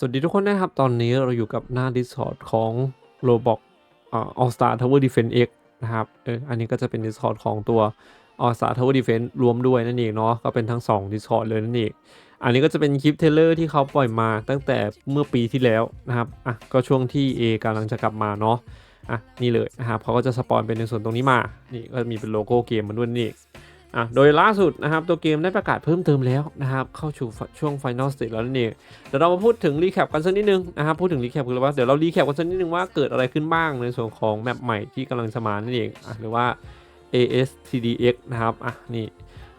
สวัสดีทุกคนนะครับ ตอนนี้เราอยู่กับหน้า Discord ของ Roblox อ่า All Star Tower Defense X นะครับเอออันนี้ก็จะเป็น Discord ของตัว All Star Tower Defense รวมด้วยนั่นเองเนาะก็เป็นทั้ง 2 Discord เลยนั่นเองอันนี้ก็จะเป็นคลิปเทเลอร์ที่เขาปล่อยมาตั้งแต่เมื่อปีที่แล้วนะครับอะก็ช่วงที่ A กำลังจะกลับมาเนาะอะนี่เลยนะครับเขาก็จะสปอนเป็นในส่วนตรงนี้มานี่ก็มีเป็นโลโก้เกมมาด้วยนี่ อะโดยล่าสุดนะครับตัวเกมได้ประกาศเพิ่มเติมแล้วนะครับเข้าสู่ช่วง Final Stage แล้วนั่นเองเดี๋ยวเรามาพูดถึงรีแคปกันสักนิดนึงนะครับพูดถึงรีแคปกันว่าเดี๋ยวเรารีแคปกันสักนิดนึงว่าเกิดอะไรขึ้นบ้างในส่วนของแมปใหม่ที่กำลังจะมานั่นเองอะหรือว่า ASTDX นะครับอะนี่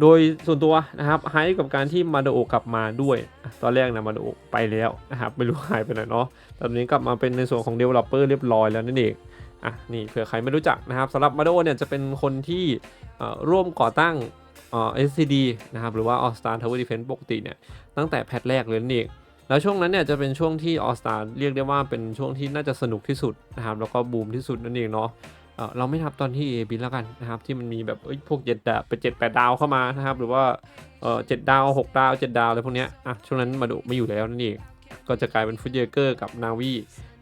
โดยส่วนตัวนะครับไฮกับการที่มาโดโอกลับมาด้วย ตอนแรกนะมาโดโอไปแล้วนะครับไม่รู้หายไปไหนเนาะตอนนี้กลับมาเป็นในส่วนของ Developer เรียบร้อยแล้วนั่นเอง อะนี่เผื่อใครไม่รู้จักนะครับสำหรับมาโดเนี่ยจะเป็นคนที่ร่วมก่อตั้งเอ่อ SCD นะครับหรือว่า All Star Tower Defense ปกติเนี่ยตั้งแต่แพทแรกเลยนั่เองแล้วช่วงนั้นเนี่ยจะเป็นช่วงที่ All Star เรียกได้ว่าเป็นช่วงที่น่าจะสนุกที่สุดนะครับแล้วก็บูมที่สุดนั่นเองเนาะเอ่อเราไม่นับตอนที่ A บินแล้วกันนะครับที่มันมีแบบพวกเจ็ดดาวเป็นเจ็ดแปดดาวเข้ามานะครับหรือว่าเอ่อเจ็ดดาวหกดาวเจ็ดดาวอะไรพวกเนี้ยอะช่วงนั้นมาดูไม่อยู่แล้วนั่นเองก็จะกลายเป็นฟุตเยเกอร์กับนาวี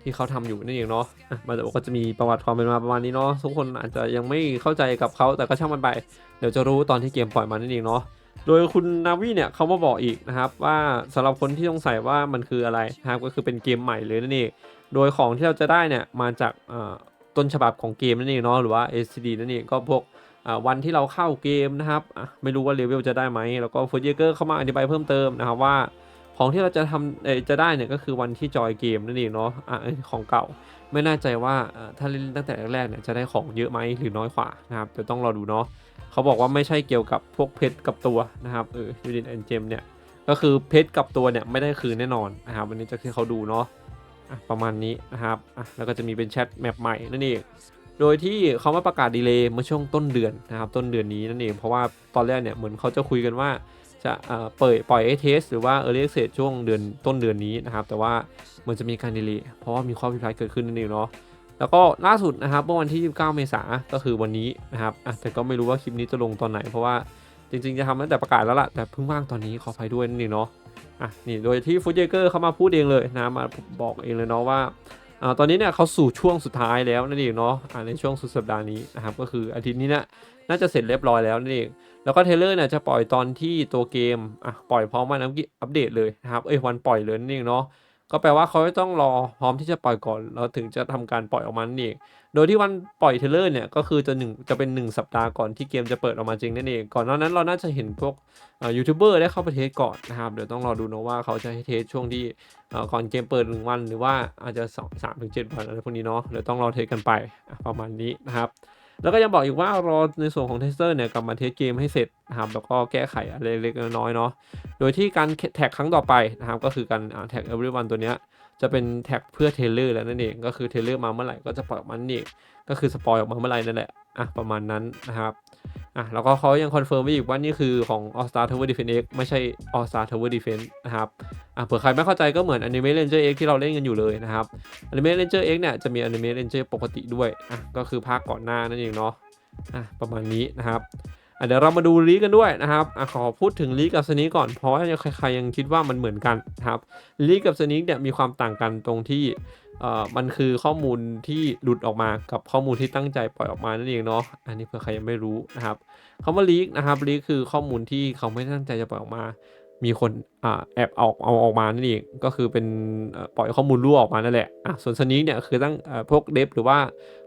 ที่เขาทำอยู่นั่นเองเนาะมาดูก็จะมีประวัติความเป็นมาประมาณนี้เนาะทุกคนอาจจะยังไม่เข้าใจกับเขาแต่ก็ช่างมันไป เดี๋ยวจะรู้ตอนที่เกมปล่อยมานั่นเองเนาะโดยคุณนาวีเนี่ยเขามาบอกอีกนะครับว่าสำหรับคนที่สงสัยว่ามันคืออะไรนะครับก็คือเป็นเกมใหม่เลยนั่นเองโดยของที่เราจะได้เนี่ยมาจากต้นฉบับของเกมนั่นเองเนาะหรือว่า SCD นั่นเองก็พวกวันที่เราเข้าเกมนะครับไม่รู้ว่าเลเวลจะได้ไหมแล้วก็ฟูเยเกอร์เข้ามาอธิบายเพิ่มเติมนะครับว่า ของที่เราจะทำจะได้เนี่ยก็คือวันที่จอยเกมนั่นเองเนาะอะของเก่าไม่แน่ใจว่าถ้าเล่นตั้งแต่แรกๆเนี่ยจะได้ของเยอะไหมหรือน้อยกว่านะครับเดี๋ยวต้องรอดูเนาะเขาบอกว่าไม่ใช่เกี่ยวกับพวกเพชรกับตัวนะครับเออยูนิตแอนเจมเนี่ยก็คือเพชรกับตัวเนี่ยไม่ได้คืนแน่นอนนะครับวันนี้จะที่เขาดูเนาะะประมาณนี้นะครับแล้วก็จะมีเป็นแชทแมปใหม่นั่นเองโดยที่เขามาประกาศดีเลย์เมื่อช่วงต้นเดือนนะครับต้นเดือนนี้นั่นเองเพราะว่าตอนแรกเนี่ยเหมือนเขาจะคุยกันว่า จะเปิดปล่อยเอเทสหรือว่าเออร์เลียเซช่วงเดือนต้นเดือนนี้นะครับ แต่ว่าเหมันจะมีการดีเลย์เพราะว่ามีข้อผิดพลาดเกิดขึ้นนั่นเองเนาะแล้วก็ล่าสุดนะครับเมื่อวันที่ 29 เมษายนก็คือวันนี้นะครับแต่ก็ไม่รู้ว่าคลิปนี้จะลงตอนไหน เพราะว่าจริงๆ จะทำตั้งแต่ประกาศแล้วล่ะ แต่เพิ่งว่างตอนนี้ขออภัยด้วยนั่นเองเนาะอะนี่โดยที่ฟูดเยเกอร์เขามาพูดเองเลยนะมาบอกเองเลยเนาะว่า อ่าตอนนี้เนี่ยเขาสู่ช่วงสุดท้ายแล้วนั่นเองเนาะอ่าในช่วงสุดสัปดาห์นี้นะครับก็คืออาทิตย์นี้เนี่ยน่าจะเสร็จเรียบร้อยแล้วนั่นเองแล้วก็เทเลอร์เนี่ยจะปล่อยตอนที่ตัวเกมอะปล่อยพร้อมวันอัปเดตเลยนะครับเอ้ยวันปล่อยเลยนั่นเองเนาะ ก็แปลว่าเขาต้องรอพร้อมที่จะปล่อยก่อนแล้วถึงจะทำการปล่อยออกมานั่นเองโดยที่วันปล่อยเทเลอร์เนี่ยก็คือจะหนึ่งจะเป็น 1 สัปดาห์ก่อนที่เกมจะเปิดออกมาจริงนั่นเองก่อนหน้านั้นเราน่าจะเห็นพวกยูทูบเบอร์ได้เข้าไปเทสก่อนนะครับเดี๋ยวต้องรอดูนะว่าเขาจะให้เทสช่วงที่ก่อนเกมเปิดหนึ่งวัน หรือว่าอาจจะสองสามถึงเจ็ดวันอะไรพวกนี้เนาะเดี๋ยวต้องรอเทสกันไปประมาณนี้นะครับ แล้วก็ยังบอกอีกว่ารอในส่วนของเทสเตอร์เนี่ยกลับมาเทสเกมให้เสร็จนะครับแล้วก็แก้ไขอะไรเล็กน้อยเนาะโดยที่การแท็กครั้งต่อไปนะครับก็คือการแท็ก everyone ตัวเนี้ย จะเป็นแท็กเพื่อเทเลอร์แล้วนั่นเองก็คือเทเลอร์มาเมื่อไหร่ก็จะปล่อยออกมานั่นเองก็คือสปอยออกมาเมื่อไหร่นั่นแหละอะประมาณนั้นนะครับอะแล้วก็เขายังคอนเฟิร์มไว้อีกว่านี่คือของ All Star Tower Defense X ไม่ใช่ All Star Tower Defense นะครับอะเผื่อใครไม่เข้าใจก็เหมือน Anime Ranger X ที่เราเล่นกันอยู่เลยนะครับ Anime Ranger X เนี่ยจะมี Anime Ranger ปกติด้วยอะก็คือภาคก่อนหน้านั่นเองเนาะอะประมาณนี้นะครับ เดี๋ยวเรามาดูลีกกันด้วยนะครับอขอพูดถึงลีกกับสนิกก่อนเพราะว่าใครๆยังคิดว่ามันเหมือนกันนะครับลีกกับสนิกเนี่ยมีความต่างกันตรงที่มันคือข้อมูลที่หลุดออกมากับข้อมูลที่ตั้งใจปล่อยออกมานั่นเองเนาะอันนี้เผื่อใครยังไม่รู้นะครับคำว่าลีกนะครับลีกคือข้อมูลที่เขาไม่ตั้งใจจะปล่อยออกมา มีคนอแอบเอาเอาออกมานั่นเองก็คือเป็นปล่อยข้อมูลรั่วออกมานั่นแหละอะส่วนสนิกเนี่ยคือตั้งพวกเดฟหรือว่า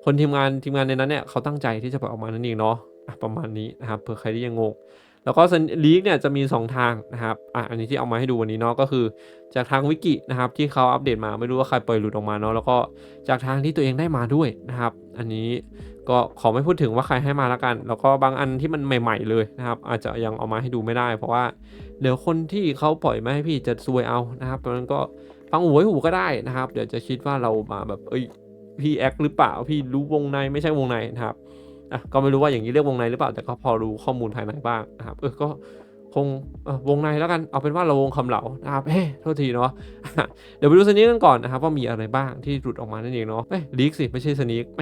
คนทีมงานทีมงานในนั้นเนี่ยเขาตั้งใจที่จะปล่อยออกมานั่นเองเนาะ ประมาณนี้นะครับเผื่อใครที่ยังงงแล้วก็ลีกเนี่ยจะมี 2 ทางนะครับอะอันนี้ที่เอามาให้ดูวันนี้เนาะก็คือ จากทางวิกินะครับที่เขาอัปเดตมาไม่รู้ว่าใครปล่อยหลุดออกมาเนาะแล้วก็จากทางที่ตัวเองได้มาด้วยนะครับ อันนี้ก็ขอไม่พูดถึงว่าใครให้มาแล้วกัน แล้วก็บางอันที่มันใหม่ๆเลยนะครับ อาจจะยังเอามาให้ดูไม่ได้ เพราะว่าเดี๋ยวคนที่เขาปล่อยมาให้พี่จะซวยเอานะครับเพราะฉะนั้นก็ฟังหูไว้หูก็ได้นะครับ เดี๋ยวจะคิดว่าเรามาแบบเอ้ยพี่แอคหรือเปล่าพี่รู้วงในไม่ใช่วงในนะครับ อะก็ไม่รู้ว่าอย่างนี้เรียกวงในหรือเปล่า แต่ก็พอรู้ข้อมูลภายในบ้างนะครับ เออ ก็คงวงในแล้วกัน เอาเป็นว่าเราวงคำเหลานะครับเฮ้โทษทีเนาะ เดี๋ยวไปดูสนิกกันก่อนนะครับว่ามีอะไรบ้างที่หลุดออกมานั่นเองเนาะเฮ้ลีกสิ ไม่ใช่สนิกแม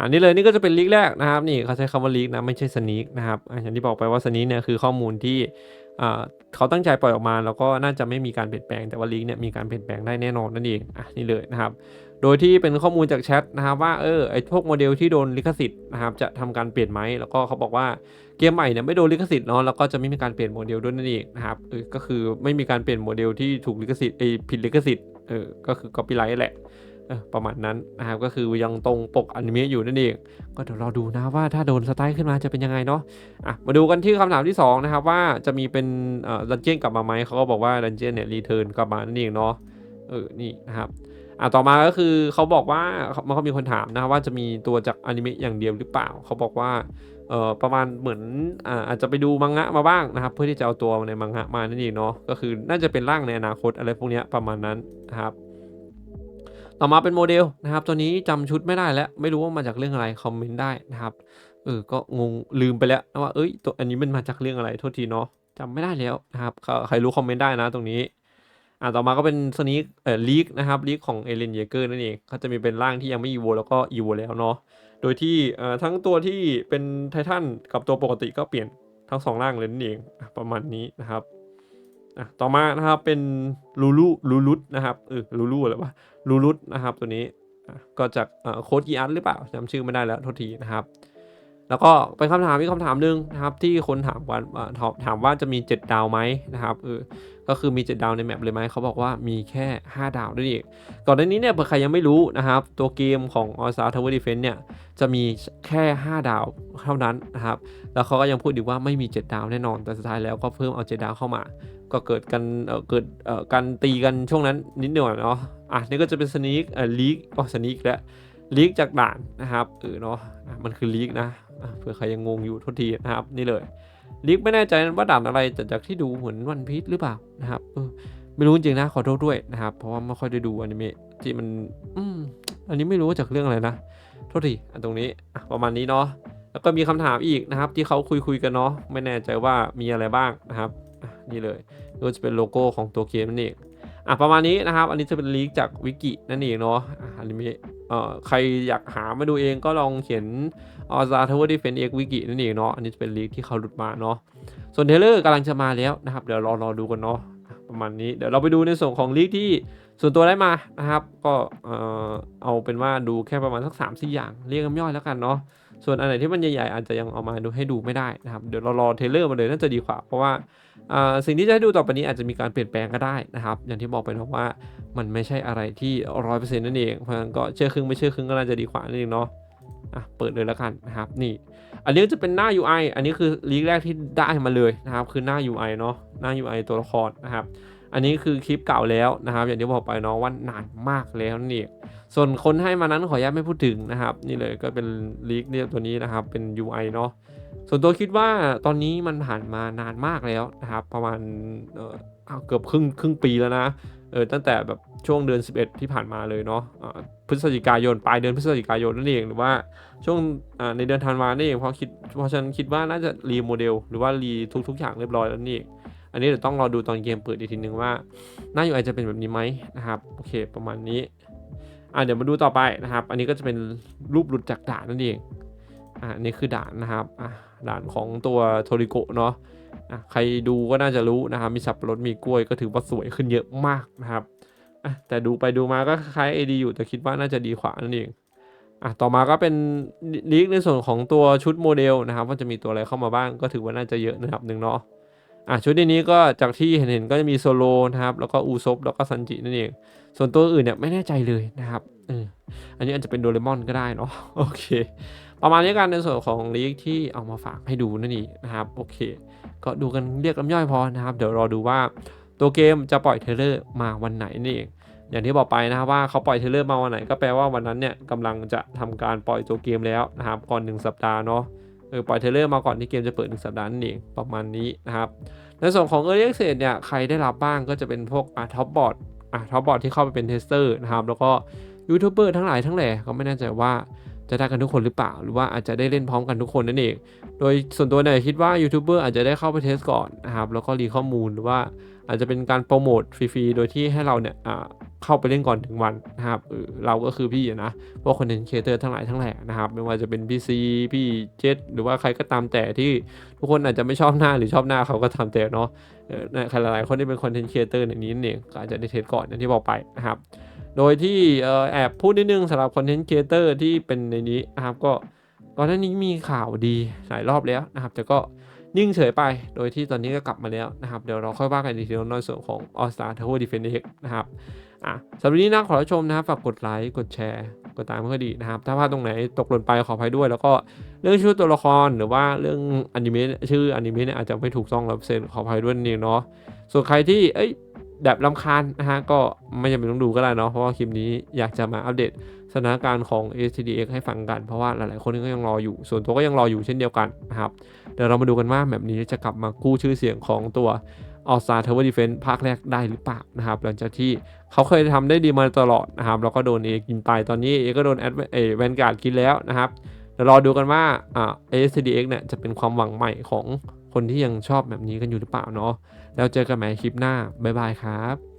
อันนี้เลยนี่ก็จะเป็นลีกแรกนะครับนี่เขาใช้คำว่าลีกนะไม่ใช่สนีกนะครับอย่างที่บอกไปว่าสนีกเนี่ยคือข้อมูลที่เขาตั้งใจปล่อยออกมา แล้วก็น่าจะไม่มีการเปลี่ยนแปลงแต่ว่าลีกเนี่ยมีการเปลี่ยนแปลงได้แน่นอนนั่นเองอะนี่เลยนะครับโดยที่เป็นข้อมูลจากแชทนะครับว่าเออไอพวกโมเดลที่โดนลิขสิทธิ์นะครับจะทำการเปลี่ยนไหมแล้วก็เขาบอกว่าเกมใหม่เนี่ยไม่โดนลิขสิทธิ์เนาะแล้วก็จะไม่มีการเปลี่ยนโมเดลด้วยนั่นเองนะครับเออก็คือไม่มีการเปลี่ยนโมเดลที่ถูกลิขสิทธิ์ไอผิดลิขสิทธิ์เออก็คือ copyright แหละ ประมาณนั้นนะครับก็คือยังตรงปกอนิเมะอยู่นั่นเอง ก็เดี๋ยวรอดูนะว่าถ้าโดนสไตล์ขึ้นมาจะเป็นยังไงเนาะอะมาดูกันที่คำถามที่สองนะครับ ว่าจะมีเป็นดันเจียนกลับมาไหมเขาก็บอกว่าดันเจียนเนี่ยรีเทิร์นกลับมานั่นเองเนาะเออนี่นะครับอะต่อมาก็คือเขาบอกว่ามันก็มีคนถามนะครับว่าจะมีตัวจากอนิเมะอย่างเดียวหรือเปล่าเขาบอกว่าเอ่อประมาณเหมือนอ่าอาจจะไปดูมังงะมาบ้างนะครับ เพื่อที่จะเอาตัวในมังงะมานั่นเองเนาะก็คือน่าจะเป็นร่างในอนาคตอะไรพวกนี้ประมาณนั้นนะครับ ต่อมาเป็นโมเดลนะครับ ตัวนี้จำชุดไม่ได้แล้วไม่รู้ว่ามาจากเรื่องอะไรคอมเมนต์ได้นะครับเออก็งงลืมไปแล้วว่าเอ้ยตัวอันนี้มันมาจากเรื่องอะไรโทษทีเนาะจำไม่ได้แล้วนะครับใครรู้คอมเมนต์ได้นะตรงนี้อ่าต่อมาก็เป็นสนีเอ่อลีกนะครับลีกของเอเลนเยเกอร์นั่นเองเขาจะมีเป็นร่างที่ยังไม่อีโวแล้วก็อีโวแล้วเนาะโดยที่เอ่อทั้งตัวที่เป็นไททันกับตัวปกติก็เปลี่ยนทั้งสองร่างเลยนั่นเองประมาณนี้นะครับ อะต่อมานะครับเป็นลูลูลูลุตนะครับเออลูลูอะไรวะลูลุตนะครับตัวนี้ก็จากโค้ดยีอาร์หรือเปล่าจำชื่อไม่ได้แล้วโทษทีนะครับ แล้วก็เป็นคำถามอีกคำถามหนึ่งนะครับที่คนถามว่าถามว่าจะมี 7 ดาวไหมนะครับเออก็คือมี 7 ดาวในแมปเลยไหมเขาบอกว่ามีแค่ 5 ดาวด้วยเองก่อนหน้านี้เนี่ยเผื่อใครยังไม่รู้นะครับ ตัวเกมของ All Star Tower Defense เนี่ยจะมีแค่ 5 ดาวเท่านั้นนะครับ แล้วเขาก็ยังพูดอีกว่าไม่มี 7 ดาวแน่นอน แต่สุดท้ายแล้วก็เพิ่มเอา 7 ดาวเข้ามา ก็เกิดกันเกิดการตีกันช่วงนั้นนิดหน่อยเนาะอะนี่ก็จะเป็นสนีกเอ่อลีกอ๋อสนีกแล้วลีกจากด่านนะครับเออเนาะมันคือลีกนะ เผื่อใครยังงงอยู่โทษทีนะครับนี่เลยลีกไม่แน่ใจว่าด่านอะไรแต่จากที่ดูเหมือนวันพีชหรือเปล่านะครับไม่รู้จริงนะขอโทษด้วยนะครับ เพราะว่าไม่ค่อยได้ดูอนิเมะที่มันอืมอันนี้ไม่รู้ว่าจากเรื่องอะไรนะโทษทีอันตรงนี้ประมาณนี้เนาะแล้วก็มีคำถามอีกนะครับ ที่เขาคุยคุยๆกันเนาะไม่แน่ใจว่ามีอะไรบ้างนะครับนี่เลยก็จะเป็นโลโก้ของตัวเกมนั่นเองอะประมาณนี้นะครับ อันนี้จะเป็นลีกจากวิกินั่นเองเนาะอันนี้มีเอ่อ ใครอยากหามาดูเองก็ลองเขียนออซาทเวอร์ดิเฟนเอกวิกินั่นเองเนาะอันนี้จะเป็นลีกที่เขาหลุดมาเนาะส่วนเทเลอร์กำลังจะมาแล้วนะครับ เดี๋ยวรอรอดูกันเนาะอะประมาณนี้เดี๋ยวเราไปดูในส่วนของลีกที่ ส่วนตัวได้มานะครับ ก็เออเอาเป็นว่าดูแค่ประมาณสัก3ามสี่อย่างเรียกย่อยแล้วกันเนาะส่วนอันไหนที่มันใหญ่ๆอาจจะยังเอามาดูให้ดูไม่ได้นะครับเดี๋ยวเรารอเทเลอร์มาเลยน่าจะดีกว่า เพราะว่าอ่าสิ่งที่จะให้ดูต่อไปนี้อาจจะมีการเปลี่ยนแปลงก็ได้นะครับ อย่างที่บอกไปนะว่ามันไม่ใช่อะไรที่ร้อยเปอร์เซ็นต์นั่นเองเพราะฉะนั้นก็เชื่อครึ่งไม่เชื่อครึ่งก็น่าจะดีกว่านั่นเองเนาะอะเปิดเลยแล้วกันนะครับนี่ อันนี้จะเป็นหน้า UI อันนี้คือลีกแรกที่ได้มาเลยนะครับ คือหน้า UI เนาะหน้า UI ตัวละครนะครับ อันนี้คือคลิปเก่าแล้วนะครับ อย่างที่บอกไปเนาะว่านานมากแล้วนั่เองส่วนคนให้มานั้นขออนุญาตไม่พูดถึงนะครับ นี่เลยก็เป็นลีกเนี่ยตัวนี้นะครับเป็น UI เนาะส่วนตัวคิดว่าตอนนี้มันผ่านมานานมากแล้วนะครับ ประมาณเออเอาเกือบครึ่งครึ่งปีแล้วนะเออตั้งแต่แบบช่วงเดือน 11 ที่ผ่านมาเลยเนาะพฤศจิกายนปลายเดือนพฤศจิกายนนั่นเองหรือว่าช่วงในเดือนธันวานี่เองเพราะคิดเพราะฉันคิดว่าน่าจะรีโมเดลหรือว่ารีทุกทุกอย่างเรียบร้อยแล้วนี่เอันนี้เดี๋ยวต้องรอดูตอนเกมเปิดอีกทีนึงว่าหน้า UI จะเป็นแบบนี้ไหมนะครับโอเคประมาณนี้อ่าเดี๋ยวมาดูต่อไปนะครับ อันนี้ก็จะเป็นรูปหลุดจากด่านนั่นเองอ่านนี่คือด่านนะครับอ่าด่านของตัวโทริโกะเนาะอะใครดูก็น่าจะรู้นะครับ มีสับปะรดมีกล้วยก็ถือว่าสวยขึ้นเยอะมากนะครับอะแต่ดูไปดูมาก็คล้าย AD อยู่แต่คิดว่าน่าจะดีกว่านั่นเองอะต่อมาก็เป็นลีกในส่วนของตัวชุดโมเดลนะครับ ว่าจะมีตัวอะไรเข้ามาบ้างก็ถือว่าน่าจะเยอะนะครับหนึ่งเนาะ อะชุดในนี้ก็จากที่เห็นๆก็จะมีโซโลนะครับ แล้วก็อูซบแล้วก็ซันจินั่นเอง ส่วนตัวอื่นเนี่ยไม่แน่ใจเลยนะครับเอออันนี้อาจจะเป็นโดเรมอนก็ได้เนาะโอเค ประมาณนี้กันในส่วนของลีกที่เอามาฝากให้ดูนั่นเองนะครับโอเค ก็ดูกันเรียกลำย่อยพอนะครับ เดี๋ยวรอดูว่าตัวเกมจะปล่อยเทเลอร์มาวันไหนนี่เองอย่างที่บอกไปนะครับว่าเขาปล่อยเทเลอร์มาวันไหนก็แปลว่าวันนั้นเนี่ยกำลังจะทำการปล่อยตัวเกมแล้วนะครับก่อนหนึ่งสัปดาห์เนาะ เออปล่อยเทเลอร์มาก่อนที่เกมจะเปิดหนึ่งสัปดาห์นั่นเองประมาณนี้นะครับในส่วนของ Early Access เนี่ยใครได้รับบ้างก็จะเป็นพวกอะท็อปบอร์ดอะท็อปบอร์ดที่เข้าไปเป็นเทสเตอร์นะครับแล้วก็ยูทูบเบอร์ทั้งหลายทั้งแหล่ก็ไม่แน่ใจว่า จะได้กันทุกคนหรือเปล่า หรือว่าอาจจะได้เล่นพร้อมกันทุกคนนั่นเอง โดยส่วนตัวเนี่ยคิดว่ายูทูบเบอร์อาจจะได้เข้าไปเทสก่อนนะครับแล้วก็รีข้อมูลหรือว่าอาจจะเป็นการโปรโมทฟรีๆ โดยที่ให้เราเนี่ยเข้าไปเล่นก่อนถึงวันนะครับเราก็คือพี่นะพวกคอนเทนต์คเตอร์ทั้งหลายทั้งแหล่นะครับ ไม่ว่าจะเป็นพี่ซีพี่เจษหรือว่าใครก็ตามแต่ที่ทุกคนอาจจะไม่ชอบหน้าหรือชอบหน้าเขาก็ตาแต่เนาะใครหลายๆคนที่เป็นคอนเทนต์เอเตอร์ในนี้นั่นเองก็อาจจะได้เทสก่อนอย่างที่บอกไปนะครับ โดยที่แอบพูดนิดนึงสำหรับคอนเทนต์ครีเอเตอร์ที่เป็นในนี้นะครับก็ก่อนหน้านี้มีข่าวดีหลายรอบแล้วนะครับ แต่ก็นิ่งเฉยไป โดยที่ตอนนี้ก็กลับมาแล้วนะครับ เดี๋ยวเราค่อยว่ากันอีกทีในส่วนของ All Star Tower Defense X นะครับอะสำหรับวันนี้นะขอรับชมนะครับฝากกดไลค์กดแชร์กดตามเพื่อดีนะครับ ถ้าพลาดตรงไหนตกหล่นไปขออภัยด้วย แล้วก็เรื่องชื่อตัวละครหรือว่าเรื่องอนิเมะชื่ออนิเมะเนี่ยอาจจะไม่ถูกต้องร้อยเปอร์เซ็นต์ขออภัยด้วยนั่นเองเนาะส่วนใครที่เอ้ย แบบลำคาญนะฮะ ก็ไม่จำเป็นต้องดูก็ได้เนาะเพราะว่าคลิปนี้อยากจะมาอัปเดตสถานการณ์ของ STDX ให้ฟังกัน เพราะว่าหลายๆ คนก็ยังรออยู่ ส่วนตัวก็ยังรออยู่เช่นเดียวกันนะครับ เดี๋ยวเรามาดูกันว่าแบบนี้จะกลับมากู้ชื่อเสียงของตัว All Star Tower Defense ภาคแรกได้หรือเปล่านะครับ หลังจากที่เขาเคยทำได้ดีมาตลอดนะครับ แล้วก็โดนเอกินตายตอนนี้เอก็โดนแอดเอแวนการ์ดกินแล้วนะครับเดี๋ยวรอดูกันว่าอ่า ASCDX เนี่ยจะเป็นความหวังใหม่ของ คนที่ยังชอบแบบนี้กันอยู่หรือเปล่าเนาะแล้วเจอกันใหม่คลิปหน้าบ๊ายบายครับ